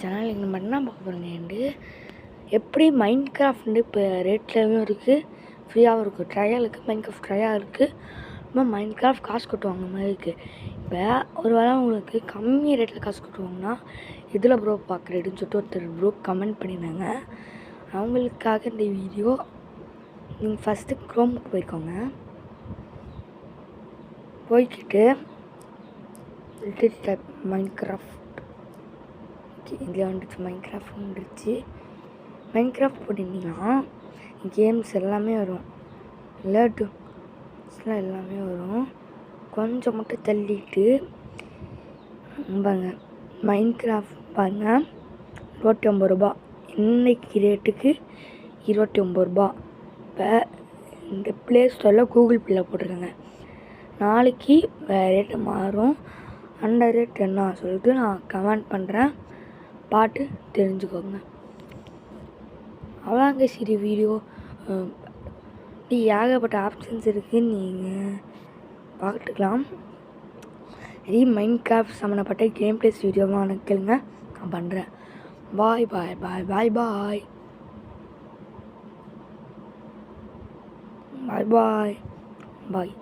Channel நீங்கள் மட்டும்தான் பார்க்க போகிறீங்க எண்டு எப்படி மைண்ட் கிராஃப்ட் இப்போ ரேட்லேயும் இருக்குது ஃப்ரீயாகவும் இருக்குது ட்ரையாக இருக்குது மைண்ட் கிராஃப்ட் ட்ரையாக இருக்குது நம்ம மைண்ட் கிராஃப்ட் காசு கொட்டுவாங்க மாதிரி இருக்குது இப்போ ஒரு வேளை உங்களுக்கு கம்மி ரேட்டில் காசு கொட்டுவாங்கன்னா இதில் ப்ரோ பார்க்குறேன்னு சொல்லிட்டு ஒருத்தர் ப்ரோ கமெண்ட் பண்ணியிருந்தாங்க. அவங்களுக்காக இந்த வீடியோ நீங்கள் ஃபஸ்ட்டு க்ரோமுக்கு போய்க்கோங்க. போய்கிட்டு little type Minecraft okay. இதில் வந்துடுச்சு மைன் கிராஃப்ட் வந்துடுச்சு மைண்ட் கிராஃப்ட் போட்டிருந்தீங்கன்னா கேம்ஸ் எல்லாமே வரும். விளையாட்டுலாம் எல்லாமே வரும். கொஞ்சம் மட்டும் தள்ளிட்டு பாருங்க மைன் கிராஃப்ட் பாருங்கள் இருபத்தி ஒம்பது ரூபா. இன்றைக்கி ரேட்டுக்கு இருபத்தி ஒம்பது ரூபா. இப்போ இந்த ப்ளே ஸ்டோரில் கூகுள் ப்ளே போட்டிருக்கேங்க. நாளைக்கு வேறு ரேட்டு மாறும். அந்த ரேட் என்ன சொல்லிட்டு நான் கமெண்ட் பண்ணுறேன் பாட்டு தெரிஞ்சுக்கோங்க. அவ்வளோங்க சரி வீடியோ. ஏகப்பட்ட ஆப்ஷன்ஸ் இருக்குது நீங்கள் பார்த்துக்கலாம் இதே மைண்ட் கிராஃப்ட் சம்மந்தப்பட்ட கேம் பிளேஸ் வீடியோவாக அனுப்புங்க நான் பண்ணுறேன் பாய் பாய் பாய் பாய் பாய் பாய் பாய் பாய்